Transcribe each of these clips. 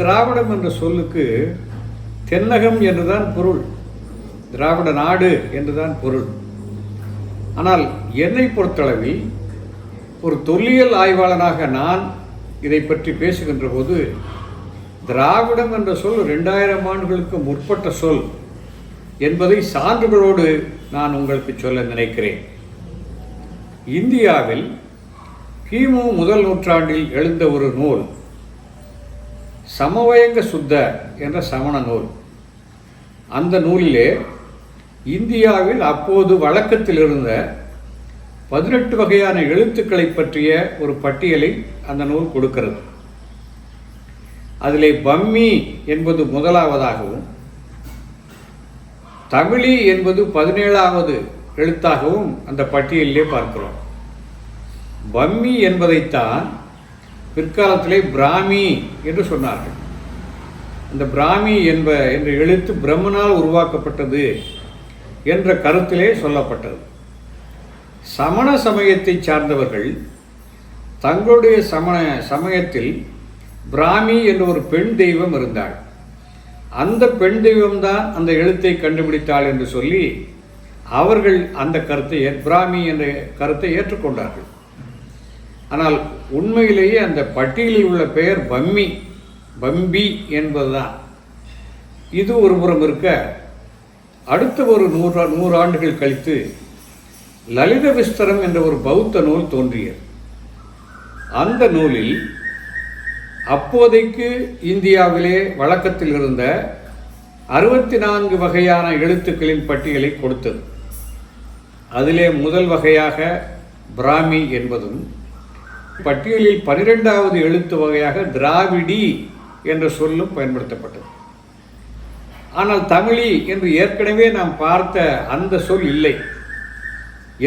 திராவிடம் என்ற சொல்லுக்கு தென்னகம் என்றுதான் பொருள் திராவிட நாடு என்றுதான் பொருள். ஆனால் என்னை பொறுத்தளவில் ஒரு தொல்லியல் ஆய்வாளனாக நான் இதை பற்றி பேசுகின்ற போது திராவிடம் என்ற சொல் ரெண்டாயிரம் ஆண்டுகளுக்கு முற்பட்ட சொல் என்பதை சான்றுகளோடு நான் உங்களுக்கு சொல்ல நினைக்கிறேன். இந்தியாவில் கிமு முதல் நூற்றாண்டில் எழுந்த ஒரு நூல் சமவயங்க சுத்த என்ற சமண நூல் அந்த நூலிலே இந்தியாவில் அப்போது வழக்கத்தில் இருந்த பதினெட்டு வகையான எழுத்துக்களை பற்றிய ஒரு பட்டியலை அந்த நூல் கொடுக்கிறது. அதிலே பம்மி என்பது முதலாவதாகவும் தமிழி என்பது பதினேழாவது எழுத்தாகவும் அந்த பட்டியலிலே பார்க்கிறோம். பம்மி என்பதைத்தான் பிற்காலத்திலே பிராமி என்று சொன்னார்கள். அந்த பிராமி என்ப என்ற எழுத்து பிரம்மனால் உருவாக்கப்பட்டது என்ற கருத்திலே சொல்லப்பட்டது. சமண சமயத்தை சார்ந்தவர்கள் தங்களுடைய சமண சமயத்தில் பிராமி என்ற ஒரு பெண் தெய்வம் இருந்தாள். அந்த பெண் தெய்வம்தான் அந்த எழுத்தை கண்டுபிடித்தாள் என்று சொல்லி அவர்கள் அந்த கருத்தை பிராமி என்ற கருத்தை ஏற்றுக்கொண்டார்கள். ஆனால் உண்மையிலேயே அந்த பட்டியலில் உள்ள பெயர் பம்மி பம்பி என்பதுதான். இது ஒரு புறம் இருக்க அடுத்த ஒரு நூறு நூறு ஆண்டுகள் கழித்து லலித விஸ்தரம் என்ற ஒரு பௌத்த நூல் தோன்றியது. அந்த நூலில் அப்போதைக்கு இந்தியாவிலே வழக்கத்தில் இருந்த அறுபத்தி நான்கு வகையான எழுத்துக்களின் பட்டியலை கொடுத்தது. அதிலே முதல் வகையாக பிராமி என்பதும் பட்டியலில் பனிரெண்டாவது எழுத்து வகையாக திராவிடி என்ற சொல்லும் பயன்படுத்தப்பட்டது. ஆனால் தமிழி என்று ஏற்கனவே நாம் பார்த்த அந்த சொல் இல்லை.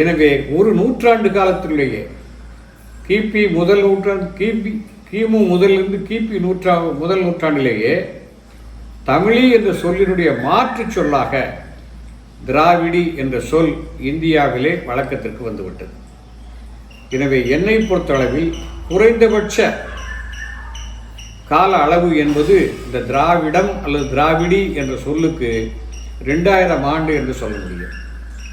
எனவே ஒரு நூற்றாண்டு காலத்திலேயே கிபி முதல் நூற்றாண்டு கிபி கிமு முதலிருந்து கிபி நூற்றா முதல் நூற்றாண்டிலேயே தமிழி என்ற சொல்லினுடைய மாற்றுச் சொல்லாக திராவிடி என்ற சொல் இந்தியாவிலே வழக்கத்திற்கு வந்துவிட்டது. எனவே என்னை பொறுத்தளவில் குறைந்தபட்ச கால அளவு என்பது இந்த திராவிடம் அல்லது திராவிடி என்ற சொல்லுக்கு ரெண்டாயிரம் ஆண்டு என்று சொல்ல முடியும்.